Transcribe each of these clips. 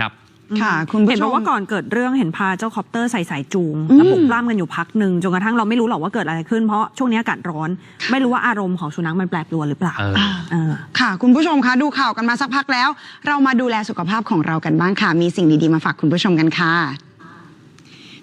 ครับ ค่ะ คุณผู้ชม เห็นบอกว่าก่อนเกิดเรื่องเห็นพาเจ้าคอปเตอร์ใส่สายจูงอืมแล้วปลุกปล้ำกันอยู่พักหนึ่งจนกระทั่งเราไม่รู้หรอกว่าเกิดอะไรขึ้นเพราะช่วงนี้อากาศร้อน ไม่รู้ว่าอารมณ์ของสุนัขมันแปรปรวนหรือเปล่าเอออ่าเออ ค่ะ คุณผู้ชมคะดูข่าวกันมาสักพักแล้ว เรามาดูแลสุขภาพของเรากันบ้างค่ะ มีสิ่งดี ๆ มาฝากคุณผู้ชมกันค่ะ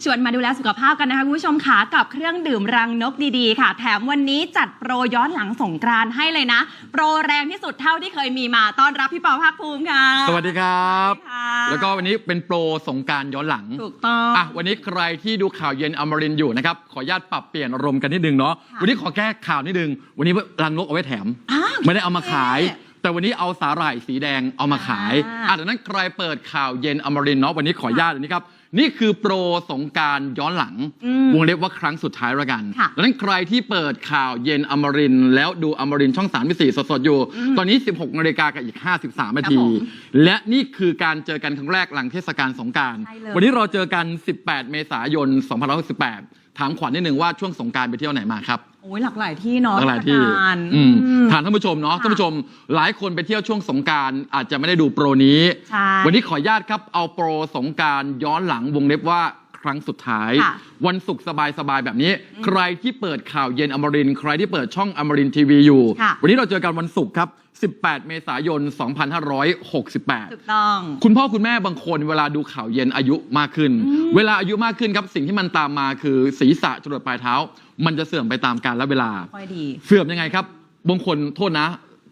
ชวนมาดูแลสุขภาพกันนะคะคุณผู้ชมค่ะกับเครื่องดื่มรังนกดีๆ ค่ะ แถมวันนี้จัดโปรย้อนหลังสงกรานต์ให้เลยนะ โปรแรงที่สุดเท่าที่เคยมีมาต้อนรับพี่ปอภาคภูมิค่ะสวัสดีครับ สวัสดีค่ะแล้วก็วันนี้เป็นโปรสงกรารย้อนหลัง ถูกต้อง อะวันนี้ใครที่ดูข่าวเย็นอมรินทร์อยู่นะครับ ขออนุญาตปรับเปลี่ยนอารมณ์กันนิดนึงเนาะค่ะวันนี้ขอแก้ข่าวนิดนึง วันนี้รังนกเอาไว้แถม อ้าว ไม่ได้เอามาขายโอเคแต่วันนี้เอาสาหร่ายสีแดงเอามาขายอ่า อะดังนั้นใครเปิดข่าวเย็นอมรินทร์เนาะวันนี้ขออนุญาตอันนี้ครับ นี่คือโปรสงกรารย้อนหลังอืมวงเล็บว่าครั้งสุดท้ายแล้วกันค่ะดังนั้นใครที่เปิดข่าวเย็นอมรินทร์แล้วดูอมรินทร์ช่อง3ามสี่สดๆอยู่อืมตอนนี้ 16นาฬิกากับอีก 53นาที ครับผมและนี่คือการเจอกันครั้งแรกหลังเทศกาลสงกราร ใช่เลย วันนี้เราเจอกัน 18 เมษายน 2568 ถามขวัญนิดหนึ่งว่าช่วงสงกรารไปเที่ยวไหนมาครับ โอ้ยหลากหลายที่เนาะหลายที่เทศกาลอืมอืม ถามท่านผู้ชมเนาะค่ะท่านผู้ชมหลายคนไปเที่ยวช่วงสงกรารอาจจะไม่ได้ดูโปรนี้ ใช่ วันนี้ขออนุญาตครับเอาโปรสงกรารย้อนหลังวงเล็บว่า ครั้งสุดท้าย ค่ะวันศุกร์สบายๆแบบนี้ ใครที่เปิดข่าวเย็นอมรินทร์ใครที่เปิดช่องอมรินทีวีอยู่ ค่ะ วันนี้เราเจอกันวันศุกร์ครับ 18 เมษายน 2568 ถูกต้อง คุณพ่อคุณแม่บางคนเวลาดูข่าวเย็นอายุมากขึ้น เวลาอายุมากขึ้นครับสิ่งที่มันตามมาคือศีรษะจรดปลายเท้า มันจะเสื่อมไปตามกาลและเวลา ค่อยดี เสื่อมยังไงครับ บางคนโทษนะ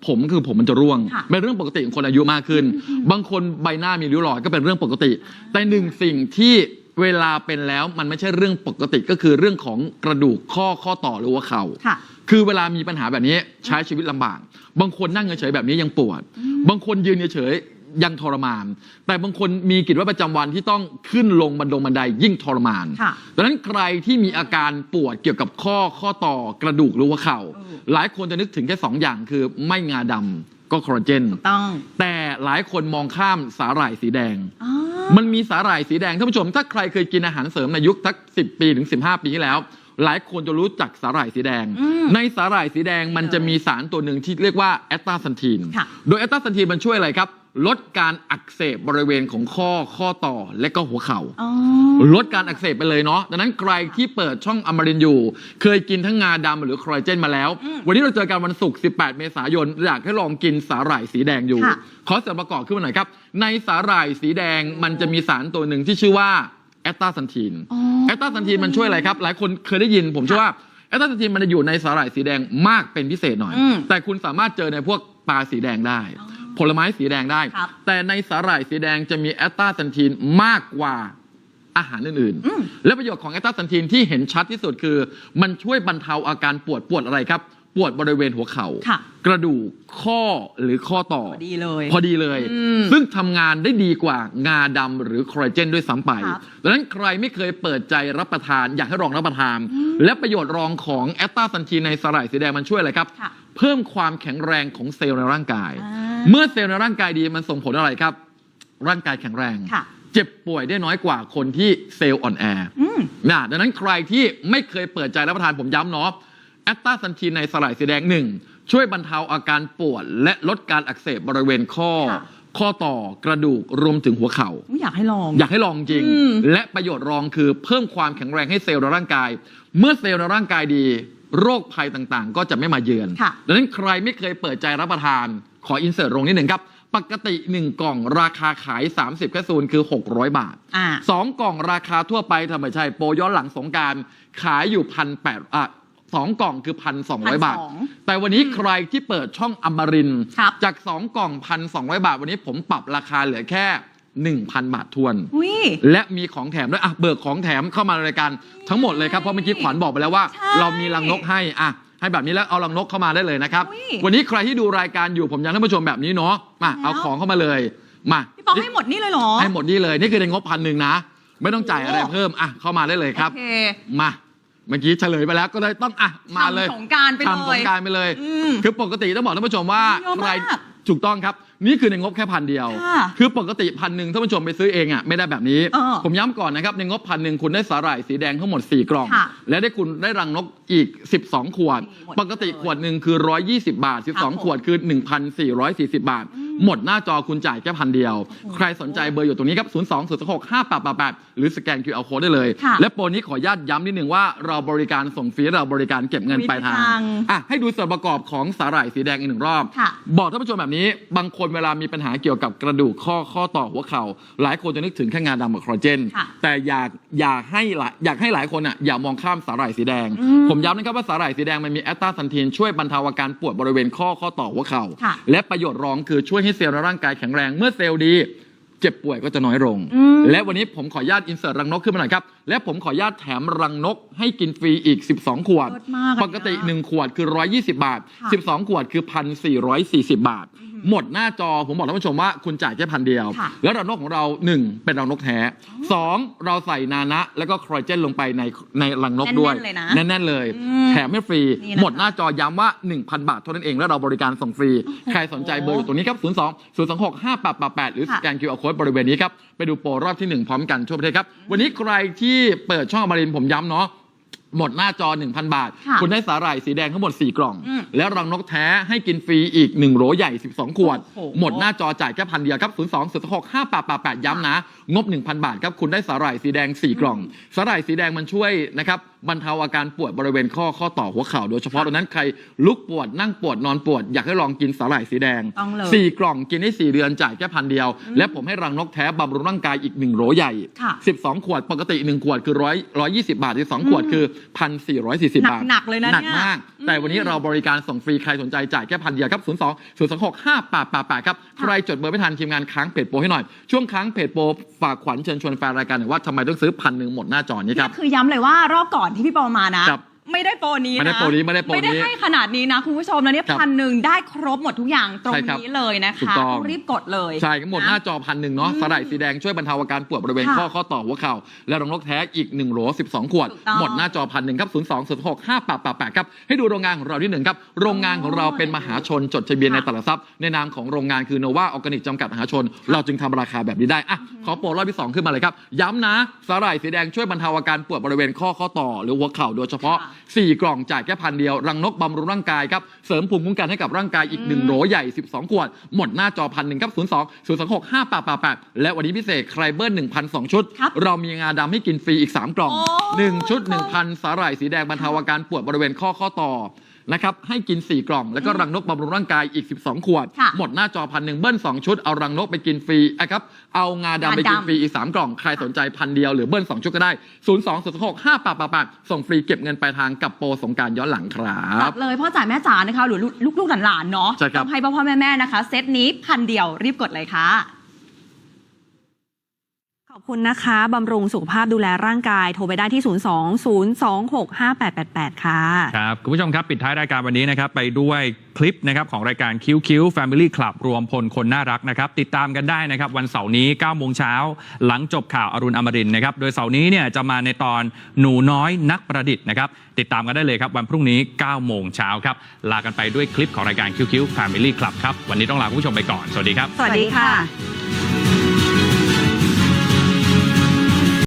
ผมคือผมมันจะร่วง ค่ะเป็นเรื่องปกติของคนอายุมากขึ้น บางคนใบหน้ามีริ้วรอยก็เป็นเรื่องปกติ แต่หนึ่งสิ่งที่ เวลาเป็นแล้วมันไม่ใช่เรื่องปกติก็คือเรื่องของกระดูกข้อข้อต่อหรือว่าเข่า ค่ะ คือเวลามีปัญหาแบบนี้ใช้ชีวิตลำบาก บางคนนั่งเฉยๆแบบนี้ยังปวด บางคนยืนเฉยๆยังทรมาน แต่บางคนมีกิจวัตรประจำวันที่ต้องขึ้นลงบันดงบันไดยิ่งทรมานค่ะดังนั้นใครที่มีอาการปวดเกี่ยวกับข้อข้อต่อกระดูกหรือว่าเข่า เออ หลายคนจะนึกถึงแค่สองอย่างคือไม่งาดำก็คอลลาเจนถูกต้อง แต่หลายคนมองข้ามสาหร่ายสีแดง อ๋อ มันมีสาหร่ายสีแดงท่านผู้ชม ถ้าใครเคยกินอาหารเสริมในยุคสักสิปีถึง 15 ปีที่แล้ว หลายคนจะรู้จักสาหร่ายสีแดงอืมในสาหร่ายสีแดงมันจะมีสารตัวหนึ่งที่เรียกว่าแอตตาซันทีนค่ะโดยแอตตาซันทีนมันช่วยอะไรครับ ลดการอักเสบบริเวณของข้อข้อต่อและก็หัวเข่าอ๋อ ลดการอักเสบไปเลยเนาะดังนั้นใครที่เปิดช่องอมรินทร์อยู่ เคยกินทั้งงาดำหรือคอลลาเจนมาแล้วอืมวันนี้เราเจอกันวันศุกร์ 18 เมษายน อยากให้ลองกินสาหร่ายสีแดงอยู่ ค่ะ ขอส่วนประกอบขึ้นมาหน่อยครับ ในสาหร่ายสีแดงมันจะมีสารตัวหนึ่งที่ชื่อว่าแอตตาซันทีน อ๋อ แอตตาซันทีนมันช่วยอะไรครับ หลายคนเคยได้ยิน ผมเชื่อว่าแอตตาซันทีนมันจะอยู่ในสาหร่ายสีแดงมากเป็นพิเศษหน่อย อืมแต่คุณสามารถเจอในพวกปลาสีแดงได้ ผลไม้สีแดงได้ ครับแต่ในสาหร่ายสีแดงจะมีแอตตาซันทีนมากกว่า อาหารอื่นอืมๆและประโยชน์ของแอตตาซันทีนที่เห็นชัดที่สุดคือ มันช่วยบรรเทาอาการปวดปวดอะไรครับ ปวดบริเวณหัวเขา่าค่ะกระดูกข้อหรือข้อต่อ พอดีเลย พอดีเลยอืมซึ่งทำงานได้ดีกว่างาดำหรือคอลลาเจนด้วยซ้ำไปครับดังนั้นใครไม่เคยเปิดใจรับประทาน อยากให้ลองรับประทาน และประโยชน์รองของแอตตาซันทีนในสาหร่ายสีแดงมันช่วยอะไรครับค่ะเพิ่มความแข็งแรงของเซลล์ในร่างกายอ่าเมื่อเซลล์ในร่างกายดีมันส่งผลอะไรครับ ร่างกายแข็งแรงค่ะ เจ็บป่วยได้น้อยกว่าคนที่เซลล์อ่อนแออืมนะดังนั้นใครที่ไม่เคยเปิดใจรับประทานผมย้ำเนาะแอตตาซันทีนในสลายสีแดงหนึ่งช่วยบรรเทาอาการปวด และลดการอักเสบบริเวณข้อ ค่ะข้อต่อกระดูกรวมถึงหัวเข่า อุ๊ยอยากให้ลอง อยากให้ลองจริง อืม และประโยชน์รองคือเพิ่มความแข็งแรงให้เซลล์ในร่างกาย เมื่อเซลล์ในร่างกายดี โรคภัยต่างๆ ก็จะไม่มาเยือนค่ะ ดังนั้นใครไม่เคยเปิดใจรับประทาน ขออินเสิร์ตลงนิดหนึ่งครับ ปกติ 1 กล่องราคาขาย 30แคปซูลคือ 600 บาท อ่าสองกล่องราคาทั่วไปทำไมใช่ โปรย้อนหลังสงกรารขายอยู่พันแปดอะสองกล่องคือพันสองร้อยบาท 1,200แต่วันนี้ใครที่เปิดช่องอมรินทร์ครับ จากสองกล่องพันสองร้อยบาท วันนี้ผมปรับราคาเหลือแค่ 1,000 บาททวน อุ้ย และมีของแถมด้วยอะเบิกของแถมเข้ามาในรายการทั้งหมดเลยครับ เพราะเมื่อกี้ขวัญบอกไปแล้วว่า ใช่ เรามีรังนกให้อะ ให้แบบนี้แล้วเอารังนกเข้ามาได้เลยนะครับ อุ๊ย วันนี้ใครที่ดูรายการอยู่ผมอยากให้ท่านผู้ชมแบบนี้เนาะมาแล้วเอาของเข้ามาเลยมา พี่ปอให้หมดนี่เลยเหรอ ให้หมดนี่เลย นี่คือในงบพันหนึ่งนะ ไม่ต้องจ่ายอะไรโอ้เพิ่มอะเข้ามาได้เลยครับ โอเค มาเมื่อกี้เฉลยไปแล้วก็เลยต้องอะมาเลยทำสงกรานต์ไปเลยทำสงกรารไปเลย อืมคือปกติต้องบอกท่านผู้ชมว่าเยอะใครมาก ถูกต้องครับ นี่คือในงบแค่พันเดียว ค่ะคือปกติพันหนึ่งท่านผู้ชมไปซื้อเองอะไม่ได้แบบนี้ เออผมย้ำก่อนนะครับ ในงบพันหนึ่งคุณได้สาหร่ายสีแดงทั้งหมด 4 กล่อง ค่ะและได้คุณได้รังนกอีก 12 ขวด หมดปกติขวดหนึ่งคือ 120 บาท ครับผม 12 ขวดคือ 1,440 บาท หมดหน้าจอคุณจ่ายแค่พันเดียว ใครสนใจเบอร์อยู่ตรงนี้ครับ 0 2 0 6 5 8 8 8 หรือสแกน QR Code ได้เลย ค่ะ และโปรนี้ขออนุญาตย้ำนิดนึงว่าเราบริการส่งฟรีเราบริการเก็บเงินปลายทางมีทาง อะให้ดูส่วนประกอบของสาหร่ายสีแดงอีกหนึ่งรอบ ค่ะ บอกท่านผู้ชมแบบนี้ บางคนเวลามีปัญหาเกี่ยวกับกระดูกข้อข้อต่อหัวเข่า หลายคนจะนึกถึงแค่งาดำกับคอลลาเจน ค่ะแต่อยากอยากให้หลายอยากให้หลายคนอะอย่ามองข้ามสาหร่ายสีแดง อืมผมย้ำนะครับว่าสาหร่ายสีแดงมันมีแอสตาซันทีนช่วยบรรเทาอาการปวดบริเวณข้อข้อต่อหัวเข่า ค่ะ และประโยชน์รองคือช่วยให้เซลล์ในร่างกายแข็งแรง เมื่อเซลล์ดี เจ็บป่วยก็จะน้อยลง อืม และวันนี้ผมขออนุญาตอินเสิร์ตรังนกขึ้นมาหน่อยครับ และผมขออนุญาตแถมรังนกให้กินฟรีอีก 12 ขวด เลิศมากอะปกติ1ขวดคือ 120 บาท ค่ะ 12 ขวดคือ 1,440 บาท หมดหน้าจอผมบอกท่านผู้ชมว่าคุณจ่ายแค่พันเดียว ค่ะ แล้วรังนกของเรา1เป็นรังนกแท้2เราใส่นานะ แล้วก็คอลลาเจนลงไปในในรังนกด้วยแน่นๆเลยนะแน่นๆเลยอืมแถมไม่ฟรี นี่นะคะหมดหน้าจอย้ำว่า 1,000 บาทเท่านั้นเองแล้วเราบริการส่งฟรี ใครสนใจเบอร์อยู่ตรงนี้ครับ 02 026 5888 หรือสแกน QR Code บริเวณนี้ครับ ไปดูโปรรอบที่ 1 พร้อมกันทั่วประเทศครับ วันนี้ใครที่เปิดช่องอมารินทร์ผมย้ำเนาะ หมดหน้าจอ 1,000 บาท ค่ะคุณได้สาหร่ายสีแดงทั้งหมด 4 กล่อง อืมและรังนกแท้ให้กินฟรีอีก 1โหลใหญ่ 12 ขวด โอ้โห หมดหน้าจอจ่ายแค่พันเดียวครับ 0 2 0 6 5 8 8 8 ย้ำนะ งบ 1,000 บาทครับ คุณได้สาหร่ายสีแดง 4 กล่อง สาหร่ายสีแดงมันช่วยนะครับ บรรเทาอาการปวดบริเวณข้อข้อต่อหัวเข่าโดยเฉพาะดังนั้นใครลุกปวดนั่งปวดนอนปวด อยากให้ลองกินสาหร่ายสีแดงต้องเลยสี่กล่องกินได้สี่เดือนจ่ายแค่พันเดียว และผมให้รังนกแท้บำรุงร่างกายอีกหนึ่งโหลใหญ่ ค่ะ 12 ขวดปกติ 1 ขวดคือร้อยร้อยยี่สิบาท12ขวดคือพันสี่ร้อยสี่สิบบาทหนักๆเลยนะหนักเนี่ยมากแต่วันนี้เราบริการส่งฟรีใครสนใจจ่ายแค่พันเดียวครับ 0 2 0 2 6 5 8 8 8ครับ ใครจดเบอร์ไม่ทันทีมงานค้างเพจโปรให้หน่อย ช่วงค้างเพจโปรฝากขวัญเชิญชวนแฟนรายการหน่อยว่าทำไมต้องซื้อพันหนึ่งหมดหน้าจอนี้คเนี่รัยบคือย้ำเลยว่ารอบก่อนที่พี่ปอมานะ ครับ ไม่ได้โปรนี้นะไม่ได้โปรนี้ไม่ได้โปรนี้ไม่ได้ให้ขนาดนี้นะคุณผู้ชมแล้วเนี่ยครับพันหนึ่งได้ครบหมดทุกอย่างตรงใช่ครับนี้เลยนะถูกคะต้อง รีบกดเลย ใช่ทั้งหมดหน้าจอพันหนึ่งเนาะอืมสาหร่ายสีแดงช่วยบรรเทาอาการปวดบริเวณค่ะข้อข้อต่อหัวเข่า และรังนกแท้อีก1โหล12 ขวด ถูกต้องหมดหน้าจอพันหนึ่งครับ 0 2 0 6 5 8 8 8 ครับ ให้ดูโรงงานของเราที่หนึ่งครับ โรงงานของเราเป็นมหาชนจดทะเบียนค่ะในตลาดทรัพย์ ในนามของโรงงานคือโนวาออร์แกนิกจำกัดมหาชน เราจึงทำราคาแบบนี้ได้อะขอโปรรอบที่สองขึ้นมาเลยครับย้ำนะสาหร่ายสีแดงช่วยบรรเทาอาการปวดบริเวณข้อข้อต่อหรือหัวเข่าโดยเฉพาะ ค่ะสี่กล่องจ่ายแค่พันเดียว รังนกบำรุงร่างกายครับ เสริมภูมิคุ้มกันให้กับร่างกายอีกหนึ่งอืมโหลใหญ่ 12 ขวด หมดหน้าจอพันหนึ่งครับ 0 2 0 2 6 5 8 8 8 และวันนี้พิเศษใครเบิร์1,000 2 ชุด ครับเรามีงาดำให้กินฟรีอีก 3 กล่อง โอ้ 1 ชุด 1,000 สาหร่ายสีแดงบรรเทาอาการปวดบริเวณข้อข้อต่อ นะครับให้กิน 4 กล่อง แล้วก็รังนกบำรุงร่างกายอีก 12 ขวด ค่ะหมดหน้าจอพันหนึ่งเบิ้ล2 ชุดเอารังนกไปกินฟรีอะครับเอางาดำไปกินงาดำ ฟรีอีก 3 กล่อง ใครสนใจพันเดียวหรือเบิ้ล2 ชุดก็ได้ 0 2 0 6 5 8 8 8ส่งฟรีเก็บเงินปลายทางกับโปรสงกรารย้อนหลังครัจับ ดเลยพ่อจ๋าแม่จ๋านะคะหรือลูกลูกๆหลานๆเนาะใช่ครับ ต้องให้พ่อพ่อแม่แม่ๆนะคะ เซตนี้พันเดียวรีบกดเลยค่ะ ขอบคุณนะคะ บำรุงสุขภาพดูแลร่างกาย โทรไปได้ที่ 02-026-5888 ค่ะ ครับ คุณผู้ชมครับ ปิดท้ายรายการวันนี้นะครับ ไปด้วยคลิปนะครับของรายการคิ้วคิ้ว Family Club รวมพลคนน่ารักนะครับ ติดตามกันได้นะครับ วันเสาร์นี้9โมงเช้าหลังจบข่าวอรุณอมรินทร์นะครับ โดยเสาร์นี้เนี่ยจะมาในตอนหนูน้อยนักประดิษฐ์นะครับ ติดตามกันได้เลยครับวันพรุ่งนี้9โมงเช้าครับ ลากันไปด้วยคลิปของรายการคิ้วคิ้ว Family Club ครับ วันนี้ต้องลาคุณผู้ชมไปก่อน สวัสดีครับ สวัสดีค่ะ